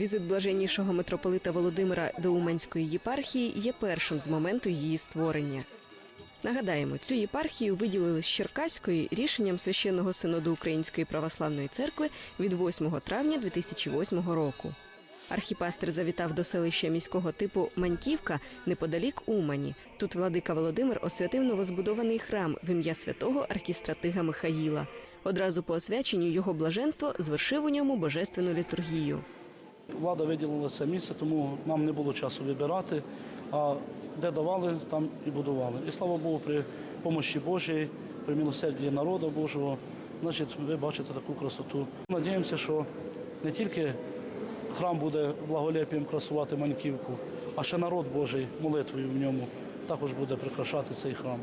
Візит блаженнішого митрополита Володимира до Уманської єпархії є першим з моменту її створення. Нагадаємо, цю єпархію виділили з Черкаської рішенням священного синоду Української православної церкви від 8 травня 2008 року. Архіпастер завітав до селища міського типу Маньківка неподалік Умані. Тут владика Володимир освятив новозбудований храм в ім'я святого архістратига Михаїла. Одразу по освяченню його блаженство звершив у ньому божественну літургію. Влада виділила це місце, тому нам не було часу вибирати. А де давали, там і будували. І слава Богу, при помощі Божій, при милосерді народу Божого, значить, ви бачите таку красоту. Надіємося, що не тільки храм буде благолепієм красувати Маньківку, а ще народ Божий молитвою в ньому також буде прикрашати цей храм.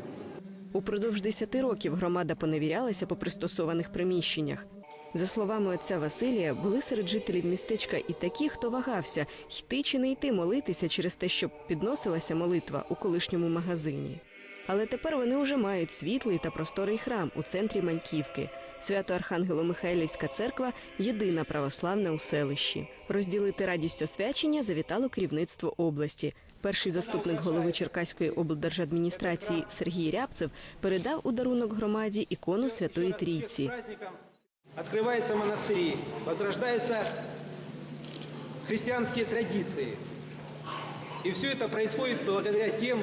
Упродовж 10 років громада поневірялася по пристосованих приміщеннях. За словами отця Василія, були серед жителів містечка і такі, хто вагався йти чи не йти молитися через те, що підносилася молитва у колишньому магазині. Але тепер вони вже мають світлий та просторий храм у центрі Маньківки. Свято Архангело-Михайлівська церква єдина православна у селищі. Розділити радість освячення завітало керівництво області. Перший заступник голови Черкаської облдержадміністрації Сергій Рябцев передав у дарунок громаді ікону Святої Трійці Открываются монастыри, возрождаются христианские традиции. И все это происходит благодаря тем,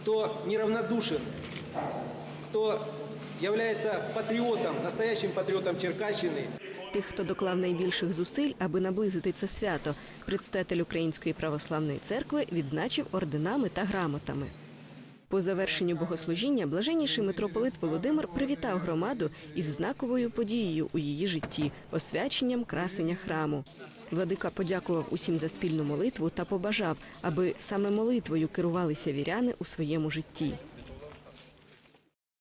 кто неравнодушен, кто является патриотом, настоящим патриотом Черкащины. Тих, хто доклав найбільших зусиль, аби наблизити це свято, предстоятель Української православної церкви відзначив орденами та грамотами. По завершенню богослужіння блаженніший митрополит Володимир привітав громаду із знаковою подією у її житті освяченням красення храму. Владика подякував усім за спільну молитву та побажав, аби саме молитвою керувалися віряни у своєму житті.